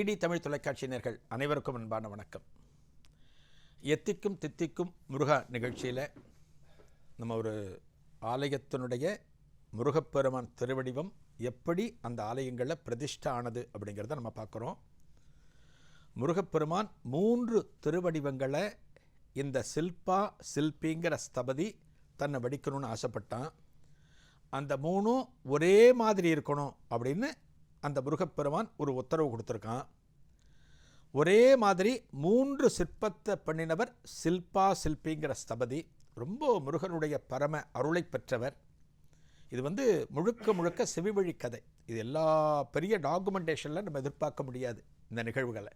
DD Tamil தொலைக்காட்சியினர்கள் அனைவருக்கும் அன்பான வணக்கம். எத்திக்கும் தித்திக்கும் முருகா நிகழ்ச்சியில் நம்ம ஒரு ஆலயத்தினுடைய முருகப்பெருமான் திருவடிவம் எப்படி அந்த ஆலயங்களில் பிரதிஷ்டை ஆனது அப்படிங்கிறத நம்ம பார்க்குறோம். முருகப்பெருமான் மூன்று திருவடிவங்களை இந்த சில்பா சில்பிங்கிற ஸ்தபதி தன்னை வடிக்கணும்னு ஆசைப்பட்டான். அந்த மூணும் ஒரே மாதிரி இருக்கணும் அப்படின்னு அந்த முருகப்பெருமான் ஒரு உத்தரவு கொடுத்துருக்கான். ஒரே மாதிரி மூன்று சிற்பத்தை பண்ணினவர் சில்பா சில்பிங்கிற ஸ்தபதி. ரொம்ப முருகனுடைய பரம அருளை பெற்றவர். இது வந்து முழுக்க முழுக்க செவிவழி கதை. இது எல்லா பெரிய டாக்குமெண்டேஷனில் நம்ம எதிர்பார்க்க முடியாது இந்த நிகழ்வுகளை.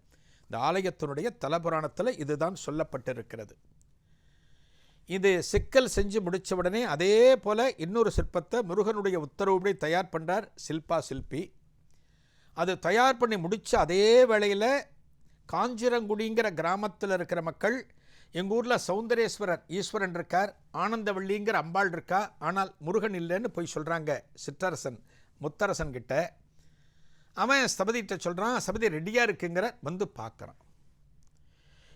இந்த ஆலயத்தினுடைய தலபுராணத்தில் இதுதான் சொல்லப்பட்டிருக்கிறது. இது சிக்கல் செஞ்சு முடித்த உடனே அதே போல் இன்னொரு சிற்பத்தை முருகனுடைய உத்தரவுப்படி தயார் பண்ணுறார் சில்பா சில்பி. அது தயார் பண்ணி முடித்த அதே வேளையில் காஞ்சிரங்குடிங்கிற கிராமத்தில் இருக்கிற மக்கள் எங்கள் ஊரில் சௌந்தரேஸ்வரர் ஈஸ்வரன் இருக்கார் ஆனந்தவள்ளிங்கிற அம்பாள் இருக்கா ஆனால் முருகன் இல்லைன்னு போய் சொல்கிறாங்க சிற்றரசன் முத்தரசன் கிட்ட. அவன் ஸ்தபதிகிட்ட சொல்கிறான் ஸ்தபதி ரெடியாக இருக்குங்கிற வந்து பார்க்குறான்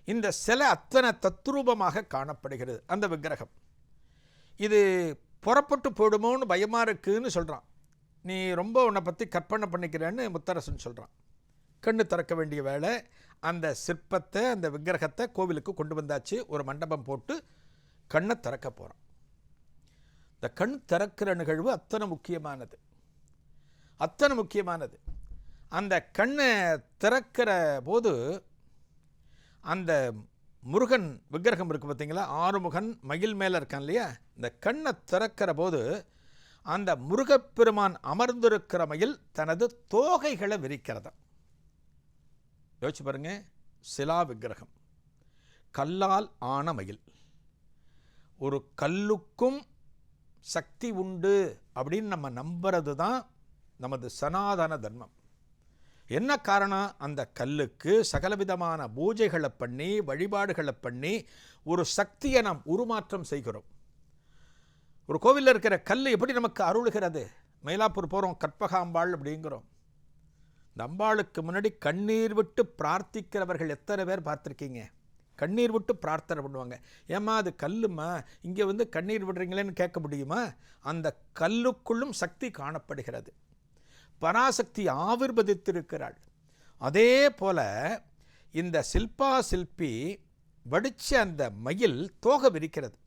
இந்த சிலை அத்தனை தத்ரூபமாக காணப்படுகிறது அந்த விக்கிரகம். இது புறப்பட்டு போயிடுமோன்னு பயமாக இருக்குன்னு சொல்கிறான் நீ ரொம்ப உன்னை பற்றி கற்பனை பண்ணிக்கிறேன்னு முத்தரசன் சொல்கிறான் கண்ணு திறக்க வேண்டிய வேலை அந்த சிற்பத்தை அந்த விக்கிரகத்தை கோவிலுக்கு கொண்டு வந்தாச்சு. ஒரு மண்டபம் போட்டு கண்ணை திறக்க போகிறான் இந்த கண் திறக்கிற நிகழ்வு அத்தனை முக்கியமானது. அத்தனை முக்கியமானது. அந்த கண்ணை திறக்கிற போது அந்த முருகன் விக்கிரகம் இருக்குது பார்த்தீங்களா ஆறுமுகன் மயில் மேலே இருக்கான் இல்லையா? இந்த கண்ணை திறக்கிற போது அந்த முருகப்பெருமான் அமர்ந்திருக்கிறமையில் தனது தோகைகளை விரிக்கிறதா. யோசிச்சு பாருங்க சிலா விக்கிரகம். கல்லால் ஆன மயில். ஒரு கல்லுக்கும் சக்தி உண்டு அப்படின்னு நம்ம நம்புறது தான் நமது சனாதன தர்மம். என்ன காரணம்? அந்த கல்லுக்கு சகலவிதமான பூஜைகளை பண்ணி வழிபாடுகளை பண்ணி ஒரு சக்தியை நாம் உருமாற்றம் செய்கிறோம். ஒரு கோவிலில் இருக்கிற கல் எப்படி நமக்கு அருளுகிறது? மயிலாப்பூர் போகிறோம் கற்பகாம்பாள் அப்படிங்கிறோம். இந்த அம்பாளுக்கு முன்னாடி கண்ணீர் விட்டு பிரார்த்திக்கிறவர்கள் எத்தனை பேர் பார்த்துருக்கீங்க? கண்ணீர் விட்டு பிரார்த்தனை பண்ணுவாங்க. ஏம்மா அது கல்லுமா? இங்கே வந்து கண்ணீர் விடுறீங்களேன்னு கேட்க முடியுமா? அந்த கல்லுக்குள்ளும் சக்தி காணப்படுகிறது. பராசக்தி ஆவிர்வதித்திருக்கிறாள். அதே போல இந்த சில்பா சில்பி வடித்த அந்த மயில் தோகை விரிக்கிறது.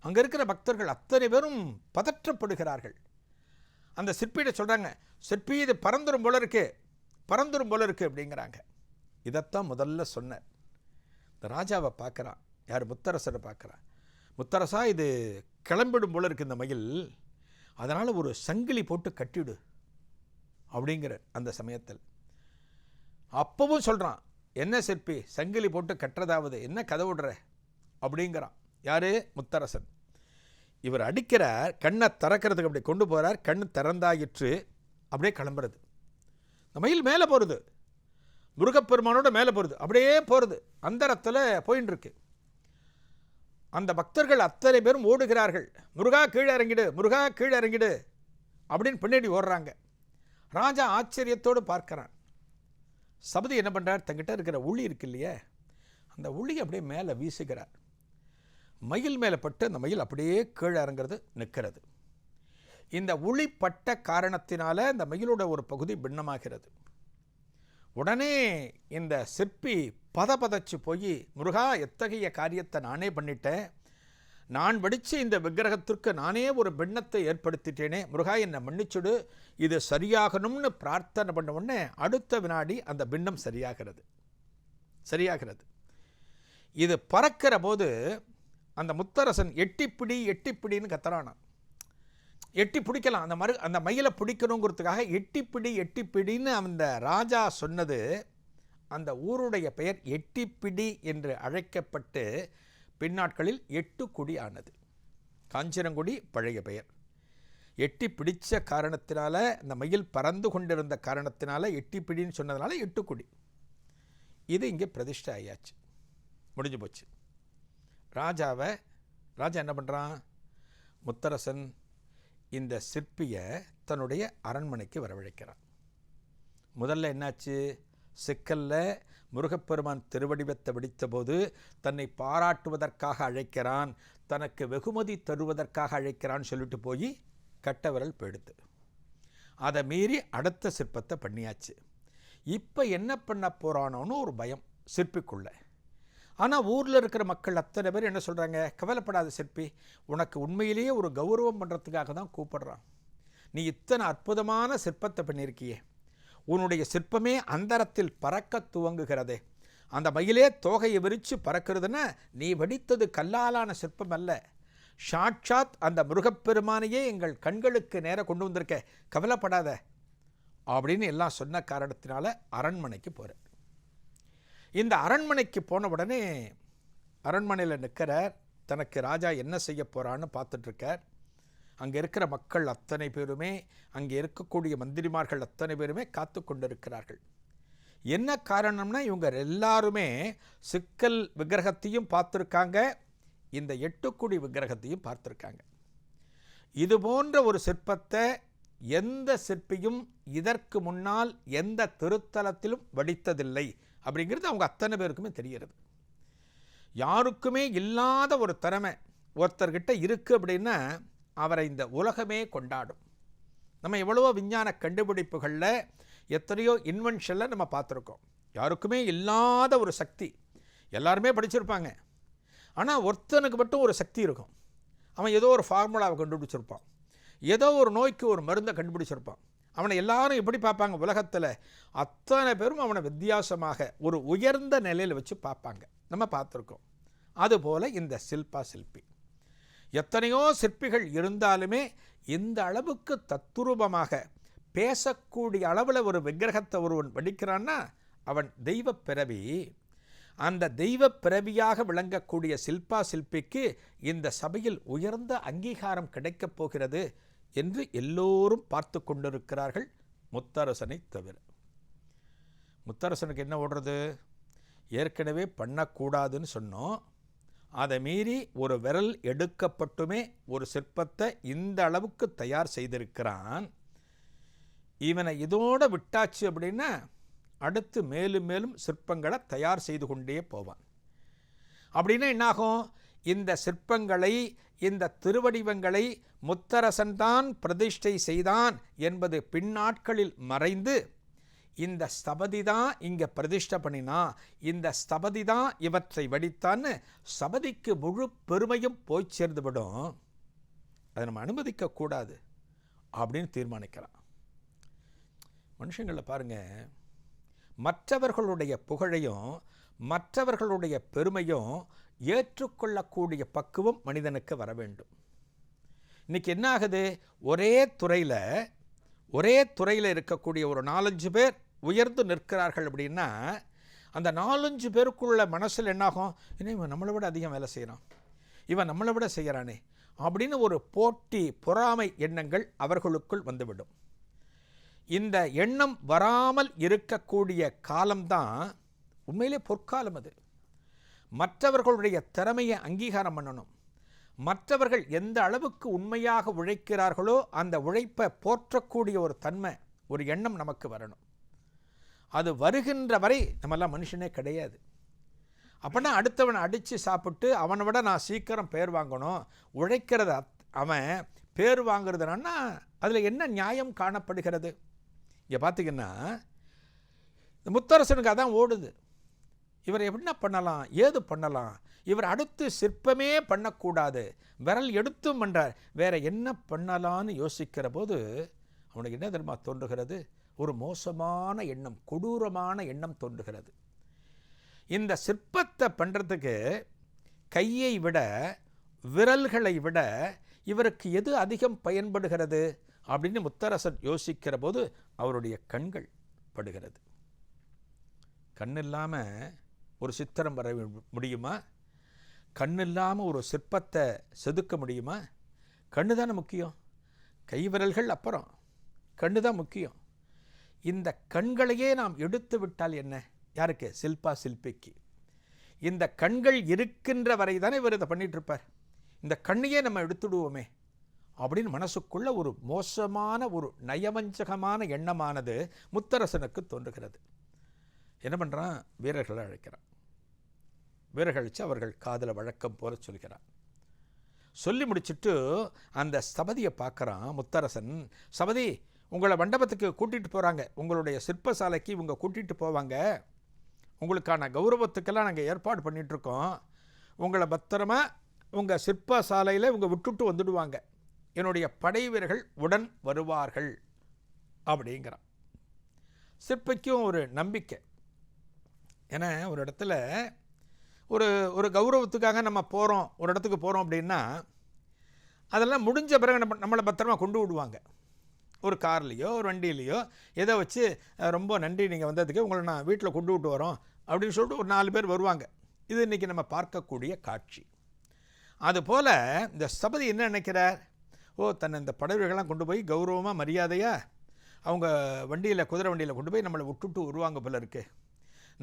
அங்கே இருக்கிற பக்தர்கள் அத்தனை பேரும் பதற்றப்படுகிறார்கள். அந்த சிற்பியிட சொல்கிறாங்க சிற்பி இது பறந்துரும் போல இருக்கு பறந்துரும் போல இருக்கு அப்படிங்கிறாங்க. இதைத்தான் முதல்ல சொன்னார். இந்த ராஜாவை பார்க்குறான். யார்? முத்தரசரை பார்க்குறான். முத்தரசா இது கிளம்பிடும் போல இருக்கு இந்த மயில். அதனால் ஒரு சங்கிலி போட்டு கட்டிடு அப்படிங்கிற அந்த சமயத்தில். அப்பவும் சொல்கிறான் என்ன சிற்பி சங்கிலி போட்டு கட்டுறதாவது என்ன கதை விடுற? அப்படிங்கிறான். யார்? முத்தரசன். இவர் அடிக்கிறார் கண்ணை திறக்கிறதுக்கு அப்படி கொண்டு போகிறார் கண் திறந்தாயிற்று அப்படியே கிளம்புறது. இந்த மயில் மேலே போகிறது முருகப்பெருமானோட மேலே போகிறது அப்படியே போகிறது அந்தரத்தில் போயின்னு இருக்கு. அந்த பக்தர்கள் அத்தனை பேரும் ஓடுகிறார்கள். முருகா கீழே இறங்கிடு முருகா கீழே இறங்கிடு அப்படின்னு பின்னாடி ஓடுறாங்க. ராஜா ஆச்சரியத்தோடு பார்க்குறான். சபதி என்ன பண்ணுறார் தங்கிட்ட இருக்கிற உளி இருக்கு இல்லையே? அந்த உளி அப்படியே மேலே வீசுகிறார். மயில் மேலே பட்டு அந்த மயில் அப்படியே கீழே இறங்குறது நிற்கிறது. இந்த உளி பட்ட காரணத்தினால இந்த மயிலோட ஒரு பகுதி பின்னமாகிறது. உடனே இந்த சிற்பி பதபதச்சு போய் முருகா எத்தகைய காரியத்தை நானே பண்ணிட்டேன்? நான் வடித்து இந்த விக்கிரகத்திற்கு நானே ஒரு பின்னத்தை ஏற்படுத்திட்டேனே. முருகா என்னை மன்னிச்சுடு. இது சரியாகணும்னு பிரார்த்தனை பண்ண உடனே அடுத்த வினாடி அந்த பின்னம் சரியாகிறது. சரியாகிறது. இது பறக்கிற போது அந்த முத்தரசன் எட்டிப்பிடி எட்டிப்பிடின்னு கத்துறானான். எட்டி பிடிக்கலாம். அந்த மறு அந்த மயிலை பிடிக்கணுங்கிறதுக்காக எட்டிப்பிடி எட்டிப்பிடின்னு அந்த ராஜா சொன்னது அந்த ஊருடைய பெயர் எட்டிப்பிடி என்று அழைக்கப்பட்டு பின்னாட்களில் எட்டுக்குடி ஆனது. காஞ்சிரங்குடி பழைய பெயர். எட்டி பிடித்த காரணத்தினால இந்த மயில் பறந்து கொண்டிருந்த காரணத்தினால எட்டி பிடின்னு சொன்னதுனால எட்டுக்குடி இது இங்கே பிரதிஷ்டை ஆயாச்சு. முடிஞ்சு போச்சு. ராஜாவை ராஜா என்ன பண்ணுறான் முத்தரசன் இந்த சிற்பியை தன்னுடைய அரண்மனைக்கு வரவழைக்கிறான். முதல்ல என்னாச்சு? சிக்கல்ல முருகப்பெருமான் திருவடிவத்தை வெடித்தபோது தன்னை பாராட்டுவதற்காக அழைக்கிறான் தனக்கு வெகுமதி தருவதற்காக அழைக்கிறான்னு சொல்லிட்டு போய் கட்ட விரல் போயிடுது. அதை மீறி அடுத்த சிற்பத்தை பண்ணியாச்சு. இப்போ என்ன பண்ண போகிறானோன்னு ஒரு பயம் சிற்பிக்குள்ளே. ஆனால் ஊரில் இருக்கிற மக்கள் அத்தனை பேர் என்ன சொல்கிறாங்க கவலைப்படாத சிற்பி உனக்கு உண்மையிலேயே ஒரு கௌரவம் பண்ணுறதுக்காக தான் கூப்பிடுறான். நீ இத்தனை அற்புதமான சிற்பத்தை பண்ணியிருக்கியே. உன்னுடைய சிற்பமே அந்தரத்தில் பறக்க துவங்குகிறதே. அந்த மயிலே தோகையை விரித்து பறக்கிறதுன்னா நீ வடித்தது கல்லாலான சிற்பம் அல்ல. சாட்சாத் அந்த முருகப்பெருமானையே எங்கள் கண்களுக்கு நேர கொண்டு வந்திருக்க. கவலைப்படாத. அப்படின்னு எல்லாம் சொன்ன காரணத்தினால அரண்மனைக்கு போகிறேன் இந்த அரண்மனைக்கு போன உடனே அரண்மனையில் நிற்கிறார். தனக்கு ராஜா என்ன செய்ய போகிறான்னு பார்த்துட்ருக்கார். அங்கே இருக்கிற மக்கள் அத்தனை பேருமே அங்கே இருக்கக்கூடிய மந்திரிமார்கள் அத்தனை பேருமே காத்து கொண்டிருக்கிறார்கள். என்ன காரணம்னா இவங்க எல்லாருமே சிக்கல் விக்கிரகத்தையும் பார்த்துருக்காங்க. இந்த எட்டுக்குடி விக்கிரகத்தையும் பார்த்துருக்காங்க. இது போன்ற ஒரு சிற்பத்தை எந்த சிற்பியும் இதற்கு முன்னால் எந்த திருத்தலத்திலும் வடித்ததில்லை. அப்படிங்கிறது அவங்க அத்தனை பேருக்குமே தெரிகிறது. யாருக்குமே இல்லாத ஒரு திறமை ஒருத்தர்கிட்ட இருக்குது அப்படின்னா அவரை இந்த உலகமே கொண்டாடும். நம்ம எவ்வளவோ விஞ்ஞான கண்டுபிடிப்புகளில் எத்தனையோ இன்வென்ஷனில் நம்ம பார்த்துருக்கோம். யாருக்குமே இல்லாத ஒரு சக்தி. எல்லாருமே படிச்சிருப்பாங்க. ஆனால் ஒருத்தனுக்கு மட்டும் ஒரு சக்தி இருக்கும். அவன் ஏதோ ஒரு ஃபார்முலாவை கண்டுபிடிச்சிருப்பான். ஏதோ ஒரு நோய்க்கு ஒரு மருந்தை கண்டுபிடிச்சிருப்பான். அவனை எல்லாரும் எப்படி பார்ப்பாங்க? உலகத்தில் அத்தனை பேரும் அவனை வித்தியாசமாக ஒரு உயர்ந்த நிலையில் வச்சு பார்ப்பாங்க. நம்ம பார்த்துருக்கோம். அதுபோல் இந்த சில்பா சிற்பி. எத்தனையோ சிற்பிகள் இருந்தாலுமே இந்த அளவுக்கு தத்துரூபமாக பேசக்கூடிய அளவில் ஒரு விக்கிரகத்தை ஒருவன் வடிக்கிறான்னா அவன் தெய்வ பிறவி. அந்த தெய்வ பிறவியாக விளங்கக்கூடிய சில்பா சிற்பிக்கு இந்த சபையில் உயர்ந்த அங்கீகாரம் கிடைக்கப் போகிறது. என்று எல்லோரும் பார்த்து கொண்டிருக்கிறார்கள் முத்தரசனை தவிர. முத்தரசனுக்கு என்ன ஓடுறது? ஏற்கனவே பண்ணக்கூடாதுன்னு சொன்னோம். அதை மீறி ஒரு விரல் எடுக்கப்பட்டுமே ஒரு சிற்பத்தை இந்த அளவுக்கு தயார் செய்திருக்கிறான். இவனை இதோடு விட்டாச்சு அப்படின்னா அடுத்து மேலும் மேலும் சிற்பங்களை தயார் செய்து கொண்டே போவான். அப்படின்னா என்னாகும்? இந்த சிற்பங்களை இந்த திருவடிவங்களை முத்தரசன்தான் பிரதிஷ்டை செய்தான் என்பது பின்னாட்களில் மறைந்து இந்த ஸ்தபதி தான் இங்கே பிரதிஷ்டை பண்ணினா இந்த ஸ்தபதி தான் இவற்றை வடித்தான்னு ஸ்தபதிக்கு முழு பெருமையும் போய் சேர்ந்துவிடும் அதை நம்ம அனுமதிக்கக்கூடாது அப்படின்னு தீர்மானிக்கலாம் மனுஷங்களை பாருங்கள் மற்றவர்களுடைய புகழையும் மற்றவர்களுடைய பெருமையும் ஏற்றுக்கொள்ளக்கூடிய பக்குவம் மனிதனுக்கு வர வேண்டும். இன்றைக்கி என்ன ஆகுது? ஒரே துறையில் ஒரே துறையில் இருக்கக்கூடிய ஒரு நாலஞ்சு பேர் உயர்ந்து நிற்கிறார்கள் அப்படின்னா அந்த நாலஞ்சு பேருக்குள்ள மனசில் என்னாகும்? இன்னும் இவன் நம்மளை விட அதிகம் வேலை செய்கிறான் இவன் நம்மளை விட செய்கிறானே அப்படின்னு ஒரு போட்டி பொறாமை எண்ணங்கள் அவர்களுக்குள் வந்துவிடும். இந்த எண்ணம் வராமல் இருக்கக்கூடிய காலம்தான் உண்மையிலே பொற்காலம் அது. மற்றவர்களுடைய திறமையை அங்கீகாரம் பண்ணணும். மற்றவர்கள் எந்த அளவுக்கு உண்மையாக உழைக்கிறார்களோ அந்த உழைப்பை போற்றக்கூடிய ஒரு தன்மை ஒரு எண்ணம் நமக்கு வரணும். அது வருகின்ற வரை நம்மெல்லாம் மனுஷனே கிடையாது. அப்படின்னா அடுத்தவனை அடித்து சாப்பிட்டு அவனை விட நான் சீக்கிரம் பேர் வாங்கணும். உழைக்கிறத அவன் பேர் வாங்குறதுனா அதில் என்ன நியாயம் காணப்படுகிறது? இங்கே பார்த்தீங்கன்னா இந்த முத்தரசனுக்கு அதான் ஓடுது. இவர் என்ன பண்ணலாம்? ஏது பண்ணலாம்? இவர் அடுத்து சிற்பமே பண்ணக்கூடாது. விரல் எடுத்தும் பண்ணுறார் வேற என்ன பண்ணலான்னு யோசிக்கிற போது அவனுக்கு என்ன தெரியுமா தோன்றுகிறது? ஒரு மோசமான எண்ணம் கொடூரமான எண்ணம் தோன்றுகிறது. இந்த சிற்பத்தை பண்ணுறதுக்கு கையை விட விரல்களை விட இவருக்கு எது அதிகம் பயன்படுகிறது? அப்படின்னு முத்தரசன் யோசிக்கிற போது அவருடைய கண்கள் படுகிறது. கண் இல்லாமல் ஒரு சித்திரம் வர முடியுமா? கண் இல்லாமல் ஒரு சிற்பத்தை செதுக்க முடியுமா? கண்ணு தானே முக்கியம். கைவிரல்கள் அப்புறம். கண்ணு தான் முக்கியம். இந்த கண்களையே நாம் எடுத்து விட்டால் என்ன? யாருக்கு? சில்பா சில்பிக்கு. இந்த கண்கள் இருக்கின்ற வரை தானே இவர் இதை பண்ணிகிட்ருப்பார் இந்த கண்ணையே நம்ம எடுத்துடுவோமே. அப்படின்னு மனசுக்குள்ள ஒரு மோசமான ஒரு நயவஞ்சகமான எண்ணமானது முத்தரசனுக்கு தோன்றுகிறது. என்ன பண்ணுறான் வீரர்களை அழைக்கிறான். வீரர்கள் அவர்கள் காதில் வழக்கம் போல சொல்கிறான் சொல்லி முடிச்சிட்டு அந்த சபதியை பார்க்குறான் முத்தரசன். சபதி உங்களை மண்டபத்துக்கு கூட்டிகிட்டு போகிறாங்க உங்களுடைய சிற்பசாலைக்கு இவங்க கூட்டிகிட்டு போவாங்க. உங்களுக்கான கௌரவத்துக்கெல்லாம் நாங்கள் ஏற்பாடு பண்ணிகிட்ருக்கோம் உங்களை பத்திரமா உங்கள் சிற்பசாலையில் இவங்க விட்டுட்டு வந்துடுவாங்க. என்னுடைய படை வீரர்கள் உடன் வருவார்கள் அப்படிங்கிறான். சிற்பிக்கும் ஒரு நம்பிக்கை. ஏன்னா ஒரு இடத்துல ஒரு ஒரு கௌரவத்துக்காக நம்ம போகிறோம் ஒரு இடத்துக்கு போகிறோம் அப்படின்னா அதெல்லாம் முடிஞ்ச பிறகு நம்ம நம்மளை பத்திரமா கொண்டு விடுவாங்க. ஒரு கார்லேயோ ஒரு வண்டியிலையோ எதை வச்சு ரொம்ப நன்றி நீங்கள் வந்ததுக்கு உங்களை நான் வீட்டில் கொண்டு விட்டு வரோம் அப்படின்னு சொல்லிட்டு ஒரு நாலு பேர் வருவாங்க. இது இன்றைக்கி நம்ம பார்க்கக்கூடிய காட்சி. அதுபோல் இந்த சபதி என்ன நினைக்கிறார்? ஓ தன்னை இந்த படகுகள்லாம் கொண்டு போய் கௌரவமாக மரியாதையாக அவங்க வண்டியில் குதிரை வண்டியில் கொண்டு போய் நம்மளை விட்டுட்டு வருவாங்க போல இருக்குது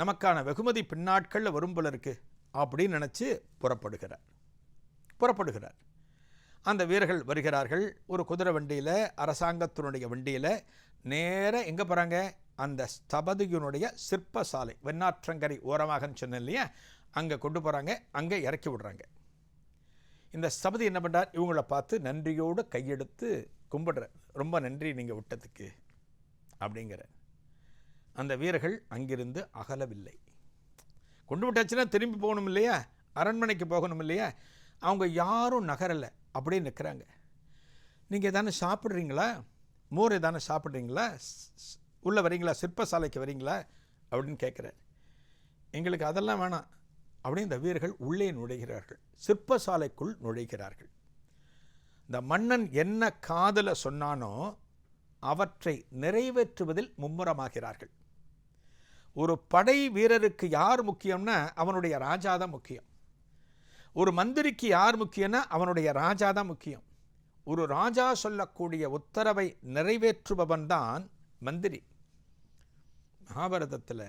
நமக்கான வெகுமதி பின்னாட்களில் வரும் போல இருக்குது அப்படின்னு நினச்சி புறப்படுகிறார். புறப்படுகிறார். அந்த வீரர்கள் வருகிறார்கள். ஒரு குதிரை வண்டியில் அரசாங்கத்தினுடைய வண்டியில் நேராக எங்கே போகிறாங்க அந்த ஸ்தபதியினுடைய சிற்பசாலை வெண்ணாற்றங்கரை ஓரமாகன்னு சொன்னேன் இல்லையா? அங்கே கொண்டு போகிறாங்க அங்கே இறக்கி விடுறாங்க. இந்த ஸ்தபதி என்ன பண்ணுறார் இவங்கள பார்த்து நன்றியோடு கையெடுத்து கும்பிடுற ரொம்ப நன்றி நீங்கள் விட்டதுக்கு அப்படிங்கிற அந்த வீரர்கள் அங்கிருந்து அகலவில்லை. கொண்டு விட்டாச்சுன்னா திரும்பி போகணும் இல்லையா? அரண்மனைக்கு போகணும் இல்லையா? அவங்க யாரும் நகரலை. அப்படியே நிற்கிறாங்க நீங்கள் எதானே சாப்பிட்றீங்களா? மோர் எதானே சாப்பிட்றீங்களா? உள்ளே வரீங்களா? சிற்பசாலைக்கு வரீங்களா? அப்படின்னு கேட்குறாரு. எங்களுக்கு அதெல்லாம் வேணாம். அப்படின்னு இந்த வீரர்கள் உள்ளே நுழைகிறார்கள். சிற்பசாலைக்குள் நுழைகிறார்கள். இந்த மன்னன் என்ன காதல சொன்னானோ அவற்றை நிறைவேற்றுவதில் மும்முரமாகிறார்கள். ஒரு படை வீரருக்கு யார் முக்கியம்னா அவனுடைய ராஜா தான் முக்கியம். ஒரு மந்திரிக்கு யார் முக்கியம்னா அவனுடைய ராஜா தான் முக்கியம். ஒரு ராஜா சொல்லக்கூடிய உத்தரவை நிறைவேற்றுபவன் தான் மந்திரி. மகாபாரதத்தில்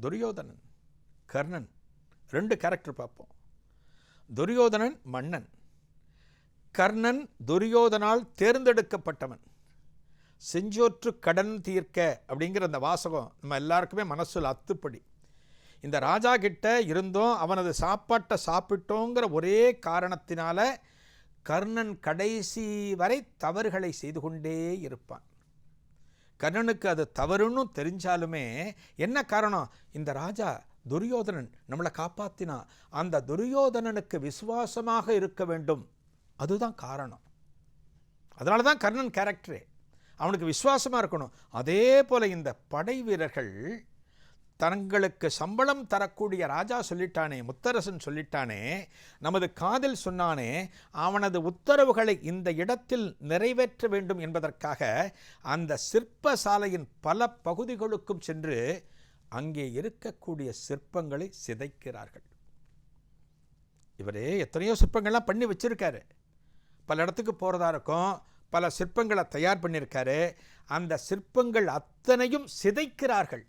துரியோதனன் கர்ணன் ரெண்டு கேரக்டர் பார்ப்போம். துரியோதனன் மன்னன். கர்ணன் துரியோதனால் தேர்ந்தெடுக்கப்பட்டவன். செஞ்சோற்று கடன் தீர்க்க அப்படிங்கிற அந்த வாசகம் நம்ம எல்லாருக்குமே மனசில் அத்துப்படி. இந்த ராஜா கிட்ட இருந்தோம் அவனது சாப்பாட்டை சாப்பிட்டோங்கிற ஒரே காரணத்தினால கர்ணன் கடைசி வரை தவறுகளை செய்து கொண்டே இருப்பான். கர்ணனுக்கு அது தவறுன்னு தெரிஞ்சாலுமே என்ன காரணம்? இந்த ராஜா துரியோதனன் நம்மளை காப்பாத்தினா அந்த துரியோதனனுக்கு விசுவாசமாக இருக்க வேண்டும். அதுதான் காரணம். அதனால தான் கர்ணன் கேரக்டரே அவனுக்கு விசுவாசமாக இருக்கணும். அதே போல் இந்த படை வீரர்கள் தங்களுக்கு சம்பளம் தரக்கூடிய ராஜா சொல்லிட்டானே முத்தரசன் சொல்லிட்டானே நமது காதில் சொன்னானே அவனது உத்தரவுகளை இந்த இடத்தில் நிறைவேற்ற வேண்டும் என்பதற்காக அந்த சிற்ப சாலையின் பல பகுதிகளுக்கும் சென்று அங்கே இருக்கக்கூடிய சிற்பங்களை சிதைக்கிறார்கள். இவரே எத்தனையோ சிற்பங்கள்லாம் பண்ணி வச்சிருக்காரு. பல இடத்துக்கு போகிறதா இருக்கும். பல சிற்பங்களை தயார் பண்ணியிருக்காரு. அந்த சிற்பங்கள் அத்தனையும் சிதைக்கிறார்கள்.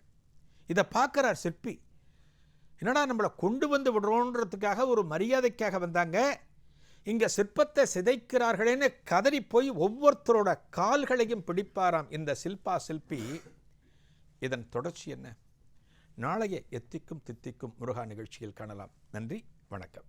இதை பார்க்குறார் சிற்பி. என்னடா நம்மளை கொண்டு வந்து விடுறோன்றதுக்காக ஒரு மரியாதைக்காக வந்தாங்க. இங்கே சிற்பத்தை சிதைக்கிறார்களேன்னு கதறி போய் ஒவ்வொருத்தரோட கால்களையும் பிடிப்பாராம் இந்த சில்பா சிற்பி. இதன் தொடர்ச்சி என்ன? நாளைய எத்திக்கும் தித்திக்கும் முருகா நிகழ்ச்சியில் காணலாம். நன்றி வணக்கம்.